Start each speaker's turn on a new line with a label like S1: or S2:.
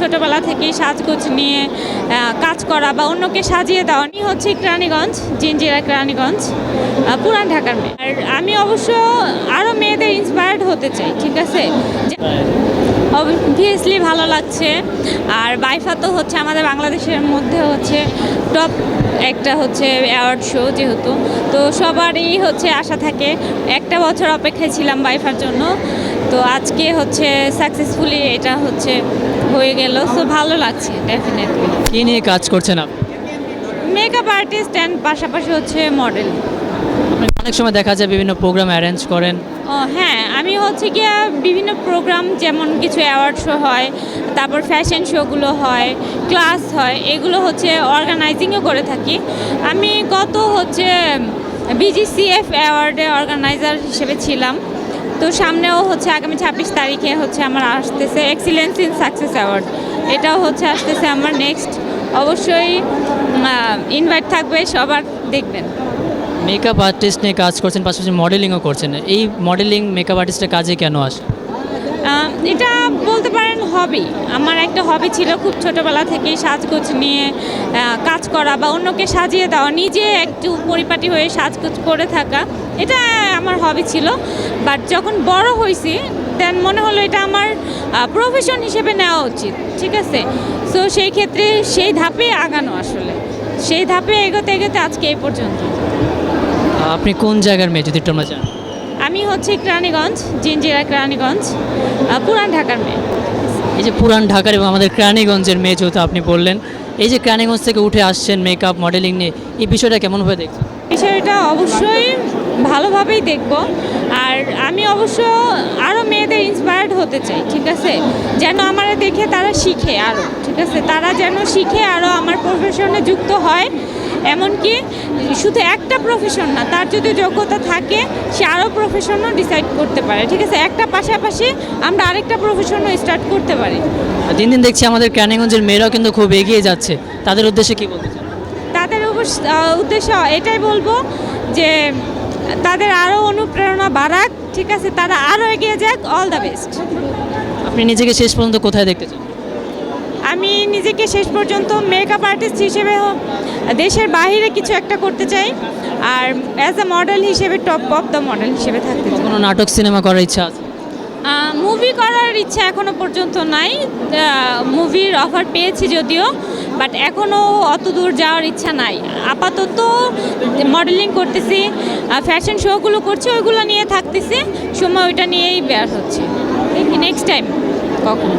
S1: ছোটোবেলা থেকেই সাজগোজ নিয়ে কাজ করা বা অন্যকে সাজিয়ে দেওয়া। আমি হচ্ছে কেরানীগঞ্জ জিঞ্জিরা কেরানীগঞ্জ পুরান ঢাকার মেয়ে। আর আমি অবশ্য আরও মেয়েদের ইন্সপায়ার্ড হতে চাই, ঠিক আছে? অবভিয়াসলি ভালো লাগছে। আর বাইফা তো হচ্ছে আমাদের বাংলাদেশের মধ্যে হচ্ছে টপ একটা হচ্ছে অ্যাওয়ার্ড শো যেহেতু। তো সবারই হচ্ছে আশা থাকে। একটা বছর অপেক্ষায় ছিলাম বাইফার জন্য। তো আজকে হচ্ছে সাকসেসফুলি এটা হচ্ছে হয়ে গেল। সো ভালো লাগছে ডেফিনেটলি
S2: কী নিয়ে কাজ করছেন আপনি?
S1: মেকআপ আর্টিস্ট অ্যান্ড পাশাপাশি হচ্ছে মডেল
S2: অনেক সময় দেখা যায় বিভিন্ন প্রোগ্রাম অ্যারেঞ্জ করেন।
S1: ও হ্যাঁ আমি হচ্ছে গিয়ে বিভিন্ন প্রোগ্রাম যেমন কিছু অ্যাওয়ার্ড শো হয় তারপর ফ্যাশন শোগুলো হয় ক্লাস হয় এগুলো হচ্ছে অর্গানাইজিংও করে থাকি। আমি গত হচ্ছে বিজিসিএফ অ্যাওয়ার্ডে অর্গানাইজার হিসেবে ছিলাম। তো সামনেও হচ্ছে আগামী ছাব্বিশ তারিখে হচ্ছে আমার আসতেছে এক্সিলেন্স ইন সাকসেস অ্যাওয়ার্ড এটাও হচ্ছে আসতেছে আমার নেক্সট অবশ্যই ইনভাইট থাকবে সবার দেখবেন।
S2: মেকআপ আর্টিস্ট নিয়ে কাজ করছেন পাশাপাশি মডেলিংও করছেন। এই মডেলিং মেকআপ আর্টিস্টের কাজে কেন আসে
S1: এটা বলতে পারেন হবি আমার একটা হবি ছিল খুব ছোটোবেলা থেকেই সাজগোজ নিয়ে কাজ করা বা অন্যকে সাজিয়ে দেওয়া। নিজে একটু পরিপাটি হয়ে সাজগোজ করে থাকা। এটা আমার হবি ছিল বাট যখন বড় হয়েছি দেন মনে হলো এটা আমার প্রফেশন হিসেবে নেওয়া উচিত ঠিক আছে? সো সেই ক্ষেত্রে সেই ধাপে আগানো আসলে। সেই ধাপে এগোতে এগোতে আজকে এই পর্যন্ত।
S2: আপনি কোন জায়গার মেয়ে যদি একটু আমরা জানি?
S1: আমি হচ্ছে কেরানীগঞ্জ জিঞ্জিরা কেরানীগঞ্জ আহ, পুরান ঢাকার মেয়ে।
S2: এই যে পুরান ঢাকার এবং আমাদের কেরানীগঞ্জের মেয়ে যেহেতু আপনি বললেন এই যে কেরানীগঞ্জ থেকে উঠে আসছেন মেকআপ মডেলিং নিয়ে এই বিষয়টা কেমনভাবে দেখছেন?
S1: বিষয়টা অবশ্যই ভালোভাবেই দেখব। আর আমি অবশ্য আরও মেয়েদের ইন্সপায়ার্ড হতে চাই ঠিক আছে? যেন আমার দেখে তারা শিখে আরও ঠিক আছে? তারা যেন শিখে আরও আমার প্রফেশনে যুক্ত হয়। এমনকি শুধু একটা প্রফেশন না তার যদি যোগ্যতা থাকে সে আরও প্রফেশনও ডিসাইড করতে পারে ঠিক আছে? একটা পাশাপাশি আমরা আরেকটা প্রফেশনও স্টার্ট করতে পারি।
S2: দিন দিন দেখছি আমাদের কেরানীগঞ্জের মেয়েরাও কিন্তু খুব এগিয়ে যাচ্ছে। তাদের উদ্দেশ্যে কী বলতে
S1: তাদের উদ্দেশ্য এটাই বলব যে তাদের আরও অনুপ্রেরণা বাড়াক। ঠিক আছে তারা আরও এগিয়ে যাক। অল দ্য বেস্ট
S2: আপনি নিজেকে শেষ পর্যন্ত কোথায় দেখতে চান?
S1: আমি নিজেকে শেষ পর্যন্ত মেকআপ আর্টিস্ট হিসেবে দেশের বাইরে কিছু একটা করতে চাই। আর অ্যাজ আ মডেল হিসেবে টপ অফ দ্য মডেল হিসেবে থাকতে চাই।
S2: কোনো নাটক সিনেমা করার ইচ্ছা আছে?
S1: মুভি করার ইচ্ছা এখনও পর্যন্ত নাই। মুভির অফার পেয়েছি যদিও বাট এখনও অত দূর যাওয়ার ইচ্ছা নাই। আপাতত মডেলিং করতেছি ফ্যাশন শোগুলো করছি, ওইগুলো নিয়ে থাকতেছি। সময় ওইটা নিয়েই ব্যাস হচ্ছে। নেক্সট টাইম কখন।